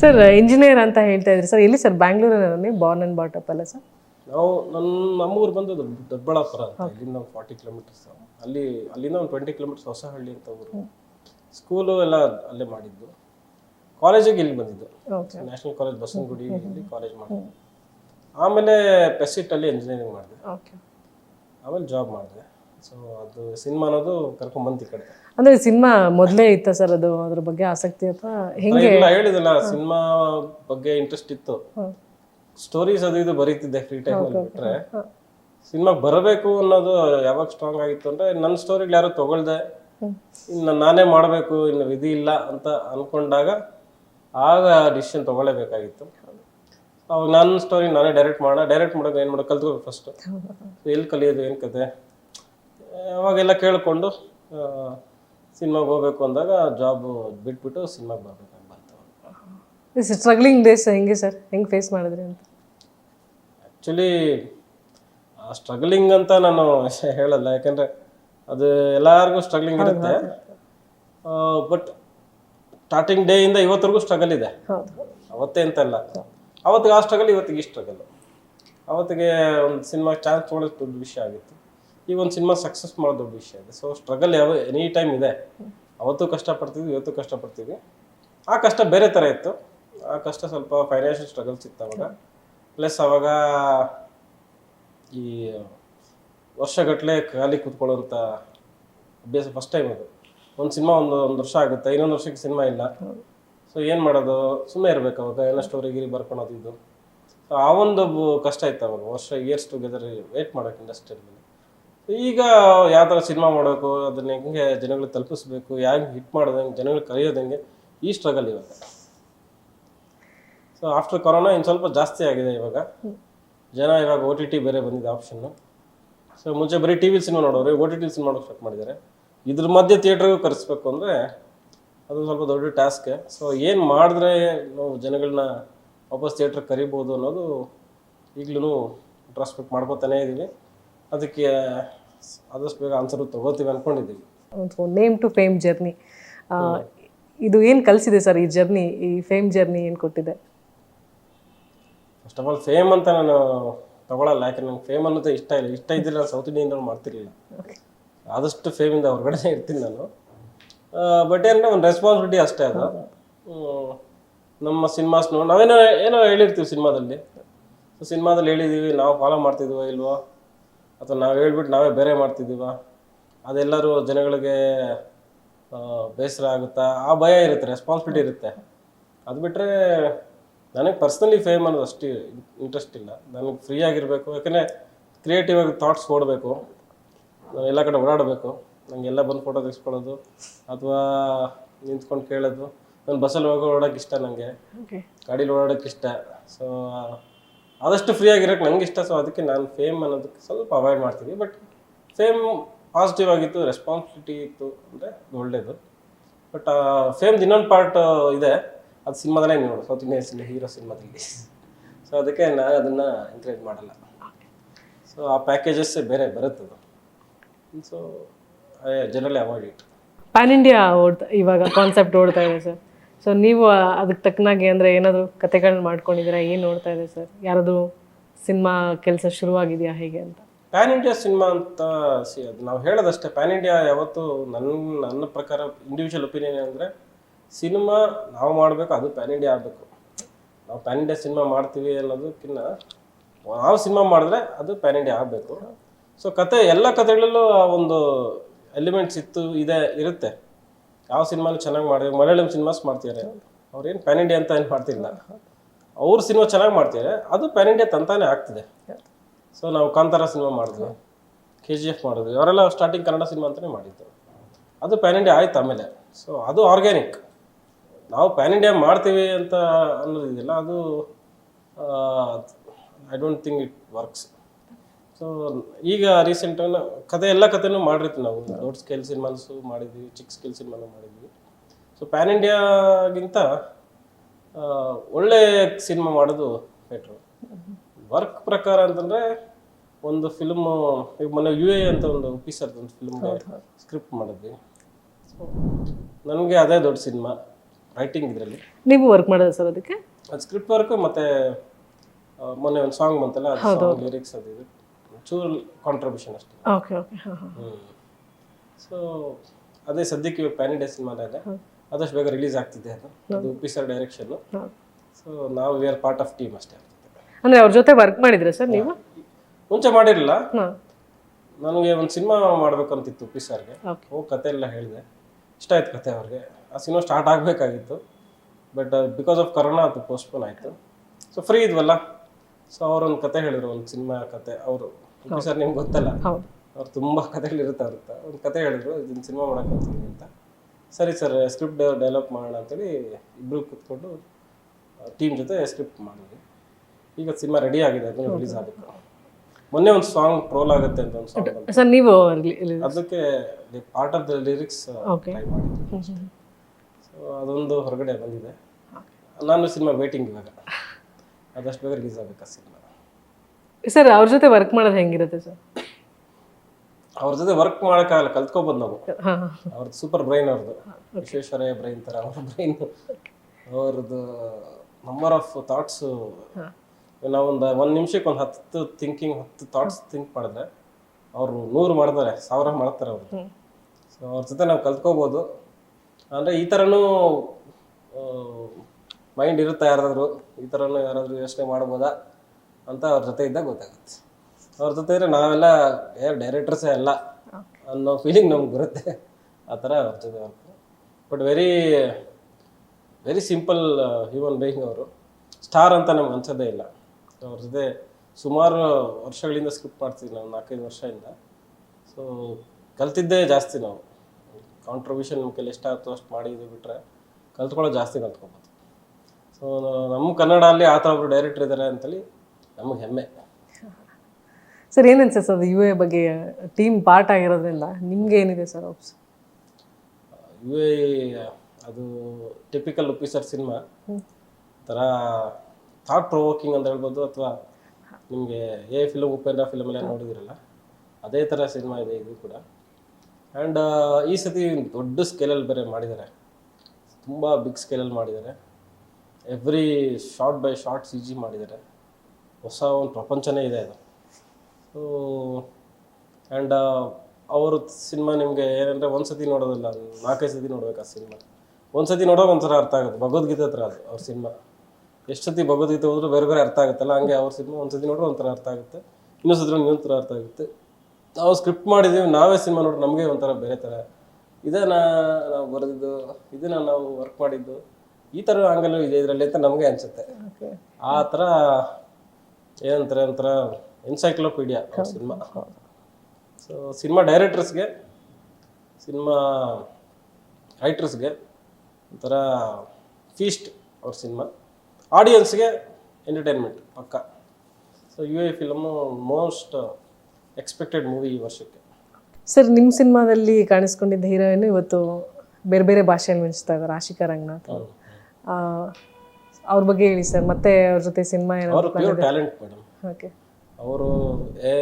Sir engineer ಅಂತ ಹೇಳ್ತಾ ಇದ್ರಿ. ಸರ್ ಎಲ್ಲಿ ಸರ್ ಬ್ಯಾಂಗ್ಳೂರಲ್ಲಿ ಬಾರ್ನ್ ಅಂಡ್ ಬಾಟಪ್ ಅಲ್ಲ ಸರ್ ನಾವು ನನ್ನ ನಮ್ಮೂರು ಬಂದು ದೊಡ್ಡ ದೊಡ್ಡಬಳ್ಳಾಪುರ ಅಂತ. ಇಲ್ಲಿಂದ ಒಂದು ಫಾರ್ಟಿ ಕಿಲೋಮೀಟರ್ಸ್ ಅಲ್ಲಿ ಅಲ್ಲಿಂದ ಒಂದು ಟ್ವೆಂಟಿ ಕಿಲೋಮೀಟರ್ಸ್ ಹೊಸಹಳ್ಳಿ ಅಂತ ಊರು. ಸ್ಕೂಲು ಎಲ್ಲ ಅಲ್ಲೇ ಮಾಡಿದ್ದು. ಕಾಲೇಜಿಗೆ ಇಲ್ಲಿ ಬಂದಿದ್ದು. ನ್ಯಾಷನಲ್ ಕಾಲೇಜ್ ಬಸವನಗುಡಿ ಇಲ್ಲಿ ಕಾಲೇಜ್ ಮಾಡಿದೆ ಆಮೇಲೆ ಪೆಸಿಟಲ್ಲಿ ಇಂಜಿನಿಯರಿಂಗ್ ಮಾಡಿದೆ. ಓಕೆ ಆಮೇಲೆ ಜಾಬ್ ಮಾಡಿದೆ. ಸೊ ಅದು ಸಿನಿಮಾ ಅನ್ನೋದು ಕರ್ಕೊಂಬಂತು ಈ ಕಡೆ ಅಂದ್ರೆ ಸಿನಿಮಾ ಮೊದಲೇ ಇತ್ತ ಸರ್ ಅದು? ಅದ್ರ ಬಗ್ಗೆ ಆಸಕ್ತಿ ಅಥವಾ ಹೆಂಗೆ? ಇಲ್ಲ ಹೇಳಿದಲ್ಲ ಸಿನಿಮಾ ಬಗ್ಗೆ ಇಂಟ್ರೆಸ್ಟ್ ಇತ್ತು. ಸ್ಟೋರೀಸ್ ಅದು ಇದು ಬರೀತಿದ್ದೆ ಫ್ರೀ ಟೈಮಲ್ಲಿ ಬಿಟ್ರೆ. ಸಿನಿಮಾ ಬರಬೇಕು ಅನ್ನೋದು ಯಾವಾಗ ಸ್ಟ್ರಾಂಗ್ ಆಗಿತ್ತು ಅಂದ್ರೆ ನನ್ನ ಸ್ಟೋರಿಗಳು ಯಾರು ತಗೊಳ್ದೆ. ಇನ್ನು ನಾನೇ ಮಾಡಬೇಕು ಇನ್ನು ವಿಧಿ ಇಲ್ಲ ಅಂತ ಅನ್ಕೊಂಡಾಗ ಆಗ ಡಿಸಿಷನ್ ತಗೊಳ್ಳೇಬೇಕಾಗಿತ್ತು. ಅವಾಗ ನನ್ನ ಸ್ಟೋರಿ ನಾನೇ ಡೈರೆಕ್ಟ್ ಮಾಡ ಡೈರೆಕ್ಟ್ ಮಾಡೋದು ಏನು ಮಾಡೋದು? ಕಲ್ತ್ಕೋಬೇಕು ಫಸ್ಟ್ ಎಲ್ಲಿ ಕಲಿಯೋದು ಏನು ಕತೆ? ಅವಾಗೆಲ್ಲ ಕೇಳಿಕೊಂಡು ಸಿನಿಮಾಗೆ ಹೋಗ್ಬೇಕು ಅಂದಾಗ ಜಾಬ್ ಬಿಟ್ಬಿಟ್ಟು ಸಿನಿಮಾಗೆ ಬರ್ಬೇಕಾಗಿ ಬಂತು. ಸ್ಟ್ರಗ್ಲಿಂಗ್ ಡೇಸ್ ಹೆಂಗೆ ಸರ್? ಹೆಂಗೆ ಫೇಸ್ ಮಾಡಿದ್ರಿ ಅಂತ? ಆ್ಯಕ್ಚುಲಿ ಸ್ಟ್ರಗ್ಲಿಂಗ್ ಅಂತ ನಾನು ಹೇಳಲ್ಲ ಯಾಕಂದರೆ ಅದು ಎಲ್ಲರಿಗೂ ಸ್ಟ್ರಗ್ಲಿಂಗ್ ಇರುತ್ತೆ. ಬಟ್ ಸ್ಟಾರ್ಟಿಂಗ್ ಡೇ ಇಂದ ಇವತ್ತರೆಗೂ ಸ್ಟ್ರಗಲ್ ಇದೆ. ಅವತ್ತೇ ಅಂತಲ್ಲ. ಅವತ್ತಿಗೆ ಆ ಸ್ಟ್ರಗಲ್ ಇವತ್ತಿಗೆ ಈ ಸ್ಟ್ರಗಲ್ ಅವತ್ತಿಗೆ ಒಂದು ಸಿನಿಮಾ ಚಾನ್ಸ್ ತೊಗೊಳ್ಳೋದು ದೊಡ್ಡ ವಿಷಯ ಆಗಿತ್ತು. ಈಗ ಒಂದು ಸಿನಿಮಾ ಸಕ್ಸಸ್ ಮಾಡೋದು ದೊಡ್ಡ ವಿಷಯ. ಇದೆ ಸೊ ಸ್ಟ್ರಗಲ್ ಯಾವ ಎನಿ ಟೈಮ್ ಇದೆ. ಅವತ್ತು ಕಷ್ಟಪಡ್ತಿದ್ವಿ, ಇವತ್ತು ಕಷ್ಟಪಡ್ತೀವಿ ಆ ಕಷ್ಟ ಬೇರೆ ಥರ ಇತ್ತು. ಆ ಕಷ್ಟ ಸ್ವಲ್ಪ ಫೈನಾನ್ಷಿಯಲ್ ಸ್ಟ್ರಗಲ್ಸ್ ಇತ್ತು ಅವಾಗ. ಪ್ಲಸ್ ಅವಾಗ ಈ ವರ್ಷಗಟ್ಟಲೆ ಖಾಲಿ ಕೂತ್ಕೊಳ್ಳೋಂಥ ಅಭ್ಯಾಸ ಫಸ್ಟ್ ಟೈಮ್ ಅದು. ಒಂದು ಸಿನಿಮಾ ಒಂದು ಒಂದು ವರ್ಷ ಆಗುತ್ತೆ, ಇನ್ನೊಂದು ವರ್ಷಕ್ಕೆ ಸಿನಿಮಾ ಇಲ್ಲ. ಸೊ ಏನು ಮಾಡೋದು? ಸುಮ್ಮನೆ ಇರಬೇಕು ಅವಾಗ. ಎಲ್ಲ ಸ್ಟೋರಿ ಗಿರಿ ಬರ್ಕೊಳೋದು ಇದು. ಸೊ ಆ ಒಂದು ಕಷ್ಟ ಇತ್ತು ಅವಾಗ. ವರ್ಷ ಇಯರ್ಸ್ ಟುಗೆದರ್ ವೇಟ್ ಮಾಡೋಕೆ ಇಂಡಸ್ಟ್ರಿಯಲ್ಲಿ ಈಗ ಯಾವ ಥರ ಸಿನಿಮಾ ಮಾಡಬೇಕು, ಅದನ್ನ ಹೆಂಗೆ ಜನಗಳಿಗೆ ತಲುಪಿಸ್ಬೇಕು ಯಾಕೆ ಹಿಟ್ ಮಾಡೋದಂಗೆ ಜನಗಳು ಜನಗಳಿಗೆ ಕರೆಯೋದು ಈ ಸ್ಟ್ರಗಲ್ ಇವಾಗ ಸೊ ಆಫ್ಟರ್ ಕೊರೋನಾ ಇನ್ನು ಸ್ವಲ್ಪ ಜಾಸ್ತಿ ಆಗಿದೆ ಇವಾಗ. ಜನ ಇವಾಗ ಓ ಟಿ ಟಿ ಬೇರೆ ಬಂದಿದೆ ಆಪ್ಷನ್ನು ಸೊ ಮುಂಚೆ ಬರೀ ಟಿ ವಿ ಸಿನಿಮಾ ನೋಡೋರು ಓ ಟಿ ಟಿ ಸಿನಿಮಾ ನೋಡೋಕೆ ಸ್ಟಾರ್ಟ್ ಮಾಡಿದ್ದಾರೆ. ಇದ್ರ ಮಧ್ಯೆ ಥಿಯೇಟ್ರಿಗೂ ಕರೆಸ್ಬೇಕು ಅಂದರೆ ಅದು ಸ್ವಲ್ಪ ದೊಡ್ಡ ಟಾಸ್ಕ್ ಸೊ ಏನು ಮಾಡಿದ್ರೆ ನಾವು ಜನಗಳನ್ನ ವಾಪಸ್ ಥಿಯೇಟ್ರಿಗೆ ಕರಿಬೋದು ಅನ್ನೋದು ಈಗಲೂ ಇಂಟ್ರೆಸ್ಪೆಕ್ಟ್ ಮಾಡ್ಕೋತಾನೇ ಇದ್ದೀವಿ ಅದಕ್ಕೆ ಆದಷ್ಟು ಬೇಗ ಆನ್ಸರ್ ತಗೋತೀವಿ ಅನ್ಕೊಂಡಿದ್ದೀವಿ. ಒಂದು ನೇಮ್ ಟು ಫೇಮ್ ಜರ್ನಿ ಇದು ಏನು ಕಲಿಸಿದೆ ಸರ್ ಈ ಜರ್ನಿ ಈ ಫೇಮ್ ಜರ್ನಿ ಏನು ಕೊಟ್ಟಿದೆ? ಫಸ್ಟ್ ಆಫ್ ಆಲ್ ಫೇಮ್ ಅಂತ ನಾನು ತಗೊಳಲ್ಲ ಯಾಕೆ ನಂಗೆ ಫೇಮ್ ಅನ್ನೋದು ಇಷ್ಟ ಇಲ್ಲ. ಇಷ್ಟ ಇದ್ದಿಲ್ಲ ಸೌತ್ ಇಂಡಿಯನ್ ಮಾಡ್ತಿರ್ಲಿಲ್ಲ. ಆದಷ್ಟು ಫೇಮಿಂದ ಹೊರಗಡೆ ಇರ್ತೀನಿ ನಾನು. ಬಟ್ ಏನಂದ್ರೆ ಒಂದು ರೆಸ್ಪಾನ್ಸಿಬಿಲಿಟಿ ಅಷ್ಟೇ ಅದು. ನಮ್ಮ ಸಿನಿಮಾಸ್ ನೋಡಿ ನಾವೇನೋ ಏನೋ ಹೇಳಿರ್ತೀವಿ ಸಿನಿಮಾದಲ್ಲಿ. ಸೊ ಸಿನಿಮಾದಲ್ಲಿ ಹೇಳಿದ್ದೀವಿ ನಾವು ಫಾಲೋ ಮಾಡ್ತಿದ್ವೋ ಇಲ್ವೋ? ಅಥವಾ ನಾವು ಹೇಳ್ಬಿಟ್ಟು ನಾವೇ ಬೇರೆ ಮಾಡ್ತಿದ್ದೀವ? ಅದೆಲ್ಲರೂ ಜನಗಳಿಗೆ ಬೇಸರ ಆಗುತ್ತಾ? ಆ ಭಯ ಇರುತ್ತೆ ರೆಸ್ಪಾನ್ಸಿಬಿಲಿಟಿ ಇರುತ್ತೆ. ಅದು ಬಿಟ್ಟರೆ ನನಗೆ ಪರ್ಸ್ನಲಿ ಫೇಮ್ ಅನ್ನೋದು ಅಷ್ಟು ಇಂಟ್ರೆಸ್ಟ್ ಇಲ್ಲ. ನನಗೆ ಫ್ರೀ ಆಗಿರಬೇಕು. ಯಾಕಂದರೆ ಕ್ರಿಯೇಟಿವ್ ಆಗಿ ಥಾಟ್ಸ್ ಕೊಡಬೇಕು ನಾನು ಎಲ್ಲ ಕಡೆ ಓಡಾಡಬೇಕು. ನನಗೆಲ್ಲ ಬಂದು ಫೋಟೋ ತೆಗೆಸ್ಕೊಳ್ಳೋದು ಅಥವಾ ನಿಂತ್ಕೊಂಡು ಕೇಳೋದು. ನಾನು ಬಸ್ಸಲ್ಲಿ ಹೋಗಿ ಓಡೋಕೆ ಇಷ್ಟ ನನಗೆ ಗಾಡೀಲಿ ಓಡಾಡೋಕೆ ಇಷ್ಟ. ಸೊ ಆದಷ್ಟು ಫ್ರೀ ಆಗಿರೋಕೆ ನಂಗೆ ಇಷ್ಟ ಸೊ ಅದಕ್ಕೆ ನಾನು ಫೇಮ್ ಅನ್ನೋದಕ್ಕೆ ಸ್ವಲ್ಪ ಅವಾಯ್ಡ್ ಮಾಡ್ತೀನಿ. ಬಟ್ ಫೇಮ್ ಪಾಸಿಟಿವ್ ಆಗಿತ್ತು ರೆಸ್ಪಾನ್ಸಿಬಿಲಿಟಿ ಇತ್ತು ಅಂದರೆ ಒಳ್ಳೇದು. ಬಟ್ ಫೇಮ್ ಇನ್ನೊಂದು ಪಾರ್ಟ್ ಇದೆ. ಅದು ಸಿನಿಮಾದಲ್ಲೇ ನೋಡು ಸೌತ್ ಇಂಡಿಯನ್ ಸಿನಿಮಾ ಹೀರೋ ಸಿನಿಮಾದಲ್ಲಿ ಸೊ ಅದಕ್ಕೆ ನಾನು ಅದನ್ನು ಎಂಕರೇಜ್ ಮಾಡಲ್ಲ. ಸೊ ಆ ಪ್ಯಾಕೇಜಸ್ ಬೇರೆ ಬರುತ್ತದು so generally avoid it pan India ಓಡ್ತಾ, ಇವಾಗ ಕಾನ್ಸೆಪ್ಟ್ ಓಡ್ತಾ ಇದೆ ಸರ್ ಸೊ ನೀವು ಅದಕ್ಕೆ ತಕ್ಕನಾಗಿ ಅಂದರೆ ಏನಾದರೂ ಕತೆಗಳನ್ನ ಮಾಡ್ಕೊಂಡಿದ್ದೀರಾ? ಏನು ನೋಡ್ತಾ ಇದೆ ಸರ್? ಯಾರಾದರೂ ಸಿನಿಮಾ ಕೆಲಸ ಶುರುವಾಗಿದೆಯಾ ಹೇಗೆ ಅಂತ? ಪ್ಯಾನ್ ಇಂಡಿಯಾ ಸಿನಿಮಾ ಅಂತ ಸಿ, ಅದು ನಾವು ಹೇಳೋದಷ್ಟೇ, ಪ್ಯಾನ್ ಇಂಡಿಯಾ ಯಾವತ್ತು ನನ್ನ ನನ್ನ ಪ್ರಕಾರ ಇಂಡಿವಿಜುವಲ್ ಒಪಿನಿಯನ್ ಅಂದರೆ ಸಿನಿಮಾ ನಾವು ಮಾಡಬೇಕು, ಅದು ಪ್ಯಾನ್ ಇಂಡಿಯಾ ಆಗಬೇಕು. ನಾವು ಪ್ಯಾನ್ ಇಂಡಿಯಾ ಸಿನಿಮಾ ಮಾಡ್ತೀವಿ ಅನ್ನೋದಕ್ಕಿಂತ ನಾವು ಸಿನಿಮಾ ಮಾಡಿದ್ರೆ ಅದು ಪ್ಯಾನ್ ಇಂಡಿಯಾ ಆಗಬೇಕು. ಸೊ ಕತೆ, ಎಲ್ಲ ಕತೆಗಳಲ್ಲೂ ಒಂದು ಎಲಿಮೆಂಟ್ಸ್ ಇತ್ತು ಇದೆ, ಇರುತ್ತೆ. ಯಾವ ಸಿನಿಮಾನು ಚೆನ್ನಾಗಿ ಮಾಡಿದ್ರೆ ಮಲಯಾಳಂ ಸಿನಿಮಾಸ್ ಮಾಡ್ತಿದ್ದಾರೆ ಅವ್ರೇನು ಪ್ಯಾನ್ ಇಂಡಿಯಾ ಅಂತ ಏನು ಮಾಡ್ತಿಲ್ಲ. ಅವ್ರ ಸಿನಿಮಾ ಚೆನ್ನಾಗಿ ಮಾಡ್ತಿದ್ದಾರೆ ಅದು ಪ್ಯಾನ್ ಇಂಡಿಯಾ ತಂತಾನೆ ಆಗ್ತಿದೆ. ಸೊ ನಾವು ಕಾಂತಾರ ಸಿನಿಮಾ ಮಾಡಿದ್ವಿ. ಕೆ ಜಿ ಎಫ್ ಮಾಡಿದ್ವಿ. ಅವರೆಲ್ಲ ಸ್ಟಾರ್ಟಿಂಗ್ ಕನ್ನಡ ಸಿನಿಮಾ ಅಂತಲೇ ಮಾಡಿದ್ದು. ಅದು ಪ್ಯಾನ್ ಇಂಡಿಯಾ ಆಯ್ತು ಆಮೇಲೆ. ಸೊ ಅದು ಆರ್ಗ್ಯಾನಿಕ್ ನಾವು ಪ್ಯಾನ್ ಇಂಡಿಯಾ ಮಾಡ್ತೀವಿ ಅಂತ ಅನ್ನೋದಿದೆಯಲ್ಲ ಅದು I don't think it works so ಈಗ ರೀಸೆಂಟ್ ಕತೆ ಎಲ್ಲ ಕತೆನೂ ಮಾಡಿರ್ತೀವಿ ನಾವು. ದೊಡ್ಡ ಸ್ಕೇಲ್ ಸಿನಿಮಾಸು ಮಾಡಿದ್ವಿ ಚಿಕ್ಕ ಸ್ಕೇಲ್ ಸಿನಿಮಾನು ಮಾಡಿದ್ವಿ. ಸೊ ಪ್ಯಾನ್ ಇಂಡಿಯಾಗಿಂತ ಒಳ್ಳೆ ಸಿನಿಮಾ ಮಾಡೋದು ಬೆಟ್ರು ವರ್ಕ್ ಪ್ರಕಾರ ಅಂತಂದರೆ ಒಂದು ಫಿಲ್ಮ್ ಈಗ ಮೊನ್ನೆ ಯು ಎ ಅಂತ ಒಂದು ಆಫೀಸರ್ದು ಒಂದು ಫಿಲ್ಮ್ ಸ್ಕ್ರಿಪ್ಟ್ ಮಾಡಿದ್ವಿ. ನನಗೆ ಅದೇ ದೊಡ್ಡ ಸಿನಿಮಾ ರೈಟಿಂಗ್ ಇದರಲ್ಲಿ. ನೀವು ವರ್ಕ್ ಮಾಡೋದು ಸರ್ ಅದಕ್ಕೆ? ಅದು ಸ್ಕ್ರಿಪ್ಟ್ ವರ್ಕ್ ಮತ್ತೆ ಮೊನ್ನೆ ಒಂದು ಸಾಂಗ್ ಬಂತಲ್ಲ ಲಿರಿಕ್ಸ್ ಅದು ಇದು. ಚೂರು ಕಾಂಟ್ರಿಬ್ಯೂಷನ್ ಅಷ್ಟೇ. ಓಕೆ ಓಕೆ ಹಾಂ ಹಾಂ. ಸೊ ಅದೇ ಸದ್ಯಕ್ಕೆ ಇವಾಗ ಡೇ ಸಿನಿಮಾ ಇದೆ. ಆದಷ್ಟು ಬೇಗ ರಿಲೀಸ್ ಆಗ್ತಿದೆ ಅದು. ಅದು ಪಿ ಸರ್ ಡೈರೆಕ್ಷನ್ ಸೊ ನಾವು we are part of team ಅಷ್ಟೇ ಅಂದ್ರೆ ಅವ್ರ ಜೊತೆ ವರ್ಕ್ ಮಾಡಿದ್ರೆ ಸರ್ ನೀವು? ಮುಂಚೆ ಮಾಡಿರಲಿಲ್ಲ. ನನಗೆ ಒಂದು ಸಿನಿಮಾ ಮಾಡ್ಬೇಕಂತಿತ್ತು ಉಪ್ಪಿ ಸರ್ಗೆ ಓ ಹೋಗಿ ಕತೆ ಎಲ್ಲ ಹೇಳಿದೆ. ಇಷ್ಟ ಆಯ್ತು ಕತೆ ಅವ್ರಿಗೆ. ಆ ಸಿನಿಮಾ ಸ್ಟಾರ್ಟ್ ಆಗಬೇಕಾಗಿತ್ತು. ಬಟ್ ಬಿಕಾಸ್ ಆಫ್ ಕರೋನಾ ಅದು ಪೋಸ್ಟ್ಪೋನ್ ಆಯಿತು. ಸೊ ಫ್ರೀ ಇದ್ವಲ್ಲ. ಸೊ ಅವ್ರೊಂದು ಕತೆ ಹೇಳಿದ್ರು ಒಂದು ಸಿನಿಮಾ ಕತೆ ಅವರು ಸರ್ ನಿಮ್ಗೆ ಗೊತ್ತಲ್ಲ. ಅವ್ರು ತುಂಬ ಕಥೆಗಳಿರುತ್ತೆ ಅವ್ರ ಒಂದು ಕತೆ ಹೇಳಿದ್ರು ಇದನ್ನ ಸಿನಿಮಾ ಮಾಡಕ್ಕೆ ಅಂತ. ಸರಿ ಸರ್ ಸ್ಕ್ರಿಪ್ಟ್ ಡೆವಲಪ್ ಮಾಡೋಣ ಅಂತೇಳಿ ಇಬ್ಬರು ಕೂತ್ಕೊಂಡು ಟೀಮ್ ಜೊತೆ ಸ್ಕ್ರಿಪ್ಟ್ ಮಾಡಿದ್ವಿ. ಈಗ ಸಿನಿಮಾ ರೆಡಿ ಆಗಿದೆ ಅದನ್ನ ರಿಲೀಸ್ ಆಗಬೇಕು ಮೊನ್ನೆ ಒಂದು ಸಾಂಗ್ ಟ್ರೋಲ್ ಆಗುತ್ತೆ ಅಂತ ಒಂದು ಸಾಂಗ್ ಸರ್ ನೀವು ಅದಕ್ಕೆ part of the lyrics. Try ಮಾಡಿದ್ವಿ. ಸೊ ಅದೊಂದು ಹೊರಗಡೆ ಬಂದಿದೆ. ನಾನು ಸಿನಿಮಾ ವೇಟಿಂಗ್ ಇವಾಗ. ಆದಷ್ಟು ಬೇಗ ರಿಲೀಸ್ ಆಗಬೇಕು ಆ ಸಿನಿಮಾ ಸರ್ ಅವ್ರ ಜೊತೆ ವರ್ಕ್ ಮಾಡೋದು ಹೆಂಗಿರುತ್ತೆ ಸರ್? ಅವ್ರ ಜೊತೆ ವರ್ಕ್ ಮಾಡೋಕ್ಕಾಗಲ್ಲ ಕಲ್ತ್ಕೋಬೋದು ನಾವು. ಅವ್ರದ್ದು ಸೂಪರ್ ಬ್ರೈನ್ ಅವ್ರದ್ದು ವಿಶ್ವೇಶ್ವರಯ್ಯ ಬ್ರೈನ್ ಥರ ಅವ್ರ ಬ್ರೈನ್ ಅವ್ರದ್ದು ನಂಬರ್ ಆಫ್ ಥಾಟ್ಸು ನಾವೊಂದು ಒಂದು ನಿಮಿಷಕ್ಕೆ ಒಂದು ಹತ್ತು ಥಿಂಕಿಂಗ್ ಹತ್ತು ಥಾಟ್ಸ್ ಥಿಂಕ್ ಮಾಡಿದ್ರೆ ಅವರು ನೂರು ಮಾಡ್ತಾರೆ ಸಾವಿರ ಮಾಡ್ತಾರೆ ಅವರು. ಸೊ ಅವ್ರ ಜೊತೆ ನಾವು ಕಲ್ತ್ಕೋಬೋದು. ಅಂದರೆ ಈ ಥರನೂ ಮೈಂಡ್ ಇರುತ್ತೆ ಯಾರಾದರೂ? ಈ ಥರನೂ ಯಾರಾದರೂ ಯೋಚನೆ ಮಾಡ್ಬೋದಾ? ಅಂತ ಅವ್ರ ಜೊತೆ ಇದ್ದಾಗ ಗೊತ್ತಾಗುತ್ತೆ. ಅವ್ರ ಜೊತೆ ಇದ್ರೆ ನಾವೆಲ್ಲ ಏ ಡೈರೆಕ್ಟರ್ಸೇ ಅಲ್ಲ ಅನ್ನೋ ಫೀಲಿಂಗ್ ನಮ್ಗೆ ಬರುತ್ತೆ. ಆ ಥರ ಅವ್ರ ಜೊತೆ work but very very simple human being ಅವರು. ಸ್ಟಾರ್ ಅಂತ ನಮ್ಗೆ ಅನ್ಸೋದೇ ಇಲ್ಲ. ಅವ್ರ ಜೊತೆ ಸುಮಾರು ವರ್ಷಗಳಿಂದ ಸ್ಕಿಪ್ ಮಾಡ್ತೀವಿ ನಾವು, ನಾಲ್ಕೈದು ವರ್ಷದಿಂದ. ಸೊ ಕಲ್ತಿದ್ದೇ ಜಾಸ್ತಿ ನಾವು. ಕಾಂಟ್ರಿಬ್ಯೂಷನ್ ನಮ್ಮ ಕೈಲಿ ಎಷ್ಟಾಗುತ್ತೋ ಅಷ್ಟು ಮಾಡಿದ್ದು ಬಿಟ್ಟರೆ ಕಲ್ತ್ಕೊಳ್ಳೋ ಜಾಸ್ತಿ ಕಲ್ತ್ಕೊಬೋದು. ಸೊ ನಮ್ಮ ಕನ್ನಡ ಅಲ್ಲಿ ಆ ಥರ ಒಬ್ಬರು ಡೈರೆಕ್ಟರ್ ಇದ್ದಾರೆ ಅಂತೇಳಿ ನಮಗೆ ಹೆಮ್ಮೆ. ಸರ್ ಏನು ಅನ್ಸುತ್ತೆ ಸರ್ ಯು ಎ ಬಗ್ಗೆ ಟೀಮ್ ಪಾರ್ಟ್ ಆಗಿರೋದ್ರಿಂದ ನಿಮ್ಗೆ ಏನಿದೆ ಸರ್ ಆಪ್ಸ್ ಯು ಎ ಅದು ಟಿಪಿಕಲ್ ಉಪ್ಪಿಸರ್ ಸಿನಿಮಾ ಥರ ಥಾಟ್ ಪ್ರೊವೋಕಿಂಗ್ ಅಂತ ಹೇಳ್ಬೋದು ಅಥವಾ ನಿಮಗೆ ಎ ಫಿಲಮ್ ಉಪೇಂದ್ರ ಫಿಲಮೆಲ್ಲ ನೋಡಿದಿರಲ್ಲ ಅದೇ ಥರ ಸಿನಿಮಾ ಇದೆ ಇದು ಕೂಡ. ಆ್ಯಂಡ್ ಈ ಸತಿ ದೊಡ್ಡ ಸ್ಕೇಲಲ್ಲಿ ಬೇರೆ ಮಾಡಿದ್ದಾರೆ. ತುಂಬ ಬಿಗ್ ಸ್ಕೇಲಲ್ಲಿ ಮಾಡಿದ್ದಾರೆ. Every shot by shot C G ಮಾಡಿದ್ದಾರೆ. ಹೊಸ ಒಂದು ಪ್ರಪಂಚನೇ ಇದೆ ಅದು. ಸೊ ಆ್ಯಂಡ್ ಅವರು ಸಿನಿಮಾ ನಿಮಗೆ ಏನಂದರೆ ಒಂದು ಸತಿ ನೋಡೋದಿಲ್ಲ ನಾಲ್ಕೈದು ಸತಿ ನೋಡ್ಬೇಕು ಆ ಸಿನಿಮಾ. ಒಂದು ಸತಿ ನೋಡೋಕೆ ಒಂಥರ ಅರ್ಥ ಆಗುತ್ತೆ. ಭಗವದ್ಗೀತೆ ಹತ್ರ ಅದು ಅವ್ರ ಸಿನಿಮಾ. ಎಷ್ಟು ಸತಿ ಭಗವದ್ಗೀತೆ ಹೋದ್ರೂ ಬೇರೆ ಬೇರೆ ಅರ್ಥ ಆಗುತ್ತಲ್ಲ ಹಂಗೆ ಅವ್ರ ಸಿನಿಮಾ ಒಂದು ಸತಿ ನೋಡ್ರೆ ಒಂಥರ ಅರ್ಥ ಆಗುತ್ತೆ. ಇನ್ನೊಂದು ಸತಿ ಇನ್ನೊಂದು ಥರ ಅರ್ಥ ಆಗುತ್ತೆ. ನಾವು ಸ್ಕ್ರಿಪ್ಟ್ ಮಾಡಿದ್ದೀವಿ ನಾವೇ ಸಿನಿಮಾ ನೋಡ್ರೆ ನಮಗೆ ಒಂಥರ ಬೇರೆ ಥರ. ಇದನ್ನ ನಾವು ಬರೆದಿದ್ದು ಇದನ್ನ ನಾವು ವರ್ಕ್ ಮಾಡಿದ್ದು ಈ ಥರ ಆಂಗಲ್ ಇದೆ ಇದರಲ್ಲಿ ಅಂತ ನಮಗೆ ಅನಿಸುತ್ತೆ. ಆ ಥರ ಏನಂತಾರೆ ಒಂಥರ ಎನ್ಸೈಕ್ಲೋಪೀಡಿಯಾ ಸಿನಿಮಾ. ಸೊ ಸಿನಿಮಾ ಡೈರೆಕ್ಟರ್ಸ್ಗೆ ಸಿನಿಮಾ ರೈಟರ್ಸ್ಗೆ ಒಂಥರ ಫೀಸ್ಟ್ ಅವ್ರ ಸಿನಿಮಾ. ಆಡಿಯನ್ಸ್ಗೆ ಎಂಟರ್ಟೈನ್ಮೆಂಟ್ ಪಕ್ಕ. So you a film most expected movie ಈ ವರ್ಷಕ್ಕೆ. ಸರ್ ನಿಮ್ಮ ಸಿನಿಮಾದಲ್ಲಿ ಕಾಣಿಸ್ಕೊಂಡಿದ್ದ ಹೀರೋಯಿನ್ ಇವತ್ತು ಬೇರೆ ಬೇರೆ ಭಾಷೆಯಲ್ಲಿ ಮಿಂಚ್ತಾ ಇದ್ದಾರೆ ಆಶಿಕಾ ರಂಗನಾಥ್ ಅವರು. ಬಗ್ಗೆ ಹೇಳಿ ಸರ್ ಮತ್ತೆ ಅವ್ರ ಜೊತೆ ಸಿನಿಮಾ ಅವರು ಏನಾದ್ರು ಪ್ಯೂರ್ ಟ್ಯಾಲೆಂಟ್ ಮೇಡಮ್ ಓಕೆ ಅವರು ಏ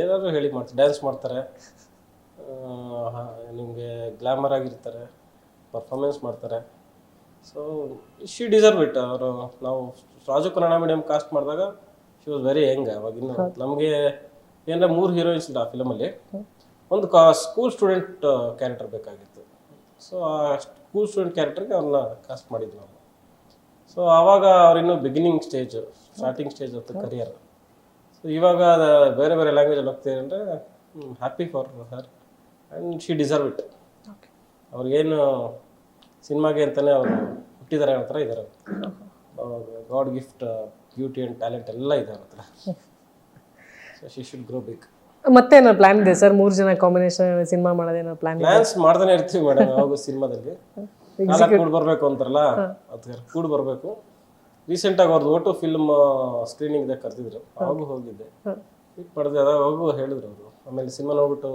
ಏನಾದ್ರು ಹೇಳಿ ಮಾಡ್ತಾರೆ. ಡ್ಯಾನ್ಸ್ ಮಾಡ್ತಾರೆ ನಿಮಗೆ ಗ್ಲಾಮರ್ ಆಗಿರ್ತಾರೆ ಪರ್ಫಾರ್ಮೆನ್ಸ್ ಮಾಡ್ತಾರೆ. ಸೊ ಶಿ ಡಿಸರ್ವ್ ಇಟ್ ಅವರು ನಾವು ರಾಜು ಕನ್ನಡ ಮೀಡಿಯಂ ಕಾಸ್ಟ್ ಮಾಡಿದಾಗ ಶಿ ವಾಸ್ ವೆರಿ ಯಂಗ್ ಅವಾಗ ಇನ್ನು. ನಮಗೆ ಏನಂದ್ರೆ ಮೂರು ಹೀರೋಯಿನ್ಸ್ ಇಲ್ಲ ಆ ಫಿಲಮಲ್ಲಿ ಒಂದು ಕಾ ಸ್ಕೂಲ್ ಸ್ಟೂಡೆಂಟ್ ಕ್ಯಾರೆಕ್ಟರ್ ಬೇಕಾಗಿತ್ತು. ಸೊ ಆ ಸ್ಕೂಲ್ ಸ್ಟೂಡೆಂಟ್ ಕ್ಯಾರೆಕ್ಟರ್ಗೆ ಅವ್ರನ್ನ ಕಾಸ್ಟ್ ಮಾಡಿದ್ವಿ ನಾವು ಸೊ ಆವಾಗ ಅವ್ರಿನ್ನೂ ಬಿಗಿನಿಂಗ್ ಸ್ಟೇಜ್ ಸ್ಟಾರ್ಟಿಂಗ್ ಸ್ಟೇಜ್ ಆಯ್ತು ಕರಿಯರ್ ಸೊ ಇವಾಗ ಬೇರೆ ಬೇರೆ ಬೇರೆ ಲ್ಯಾಂಗ್ವೇಜಲ್ಲಿ ಹೋಗ್ತೀವಿ ಅಂದರೆ happy for her and she deserve it ಅವ್ರಿಗೇನು ಸಿನಿಮಾಗೆ ಅಂತಲೇ ಅವರು ಹುಟ್ಟಿದ್ದಾರೆ ಅನ್ನೋ ಥರ ಇದ್ದಾರೆ god gift beauty and talent ಎಲ್ಲ ಇದೆ ಅವ್ರ ಹತ್ರ. So she should grow big ಮತ್ತೆ ಏನೋ ಪ್ಲಾನ್ ಇದೆ ಸರ್? ಮೂರು ಜನ ಕಾಂಬಿನೇಷನ್ ಸಿನಿಮಾ ಮಾಡೋದೇನೋ ಪ್ಲಾನ್ ಪ್ಲಾನ್ಸ್ ಮಾಡ್ತಾನೆ ಇರ್ತೀವಿ ಮೇಡಮ್ ಯಾವಾಗ ಸಿನಿಮಾದಲ್ಲಿ. ನಾಲ್ಕು ಕೂಡ್ ಬರಬೇಕು ಅಂತಾರಲ್ಲ? ಅದಕ್ಕೆ ಕೂಡ್ ಬರಬೇಕು. ರೀಸೆಂಟಾಗಿ ಅವ್ರದ್ದು ಓಟು ಫಿಲ್ಮ್ ಸ್ಕ್ರೀನಿಂಗ್ ದಾಗ ಕರೆದಿದ್ರು. ಅವಾಗೂ ಹೋಗಿದ್ದೆ. ಅದಾಗ ಅವಾಗೂ ಹೇಳಿದ್ರು ಅವರು. ಆಮೇಲೆ ಸಿನಿಮಾ ನೋಡ್ಬಿಟ್ಟು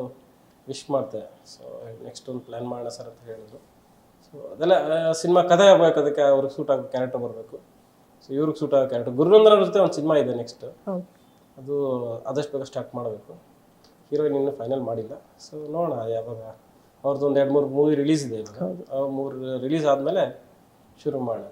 ವಿಶ್ ಮಾಡ್ತೆ ಸೊ ನೆಕ್ಸ್ಟ್ ಒಂದು ಪ್ಲಾನ್ ಮಾಡೋಣ ಸರ್ ಅಂತ ಹೇಳಿದ್ರು. ಸೊ ಅದೆಲ್ಲ ಸಿನಿಮಾ ಕಥೆ ಆಗ್ಬೇಕು ಅದಕ್ಕೆ ಅವ್ರಿಗೆ ಸೂಟ್ ಆಗೋ ಕ್ಯಾರೆಕ್ಟರ್ ಬರಬೇಕು. ಸೊ ಇವ್ರಿಗೆ ಸೂಟ್ ಆಗೋ ಕ್ಯಾರೆಕ್ಟರ್ ಗುರುವಂದ್ರ ಜೊತೆ ಒಂದು ಸಿನಿಮಾ ಇದೆ ನೆಕ್ಸ್ಟ್ ಅದು ಆದಷ್ಟು ಬೇಗ ಸ್ಟಾರ್ಟ್ ಮಾಡಬೇಕು. ಹೀರೋಯಿನ್ ಇನ್ನೂ ಫೈನಲ್ ಮಾಡಿಲ್ಲ. ಸೊ ನೋಡೋಣ ಯಾವಾಗ ಅವ್ರದ್ದು ಒಂದು ಎರಡು ಮೂರು ಮೂವಿ ರಿಲೀಸ್ ಇದೆ ಇವಾಗ. ಆ ಮೂರು ರಿಲೀಸ್ ಆದಮೇಲೆ ಶುರು ಮಾಡೋಣ